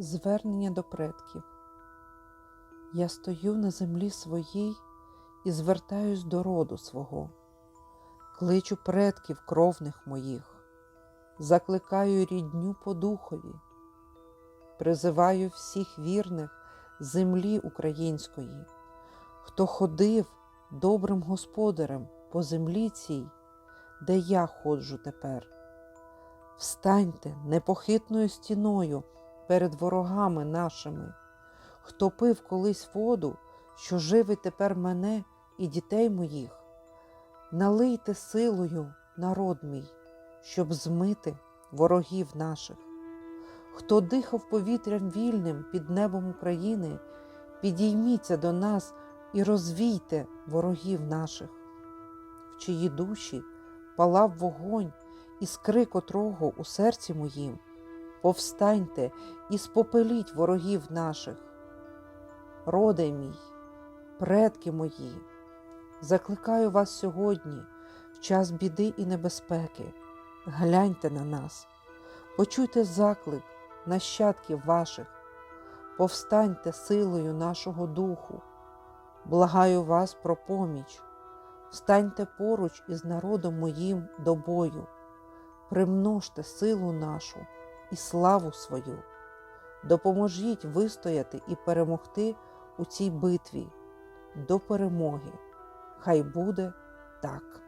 Звернення до предків. Я стою на землі своїй і звертаюсь до роду свого, кличу предків кровних моїх, закликаю рідню по духові, призиваю всіх вірних землі української, хто ходив добрим господарем по землі цій, де я ходжу тепер. Встаньте непохитною стіною перед ворогами нашими, хто пив колись воду, що живить тепер мене і дітей моїх. Налийте силою народ мій, щоб змити ворогів наших. Хто дихав повітрям вільним під небом України, підійміться до нас і розвійте ворогів наших, в чиї душі палав вогонь, іскри котрого у серці моїм. Повстаньте і спопеліть ворогів наших. Роде мій, предки мої, закликаю вас сьогодні, в час біди і небезпеки. Гляньте на нас, почуйте заклик нащадків ваших, повстаньте силою нашого духу. Благаю вас про поміч, встаньте поруч із народом моїм до бою, примножте силу нашу і славу свою, допоможіть вистояти і перемогти у цій битві до перемоги. Хай буде так.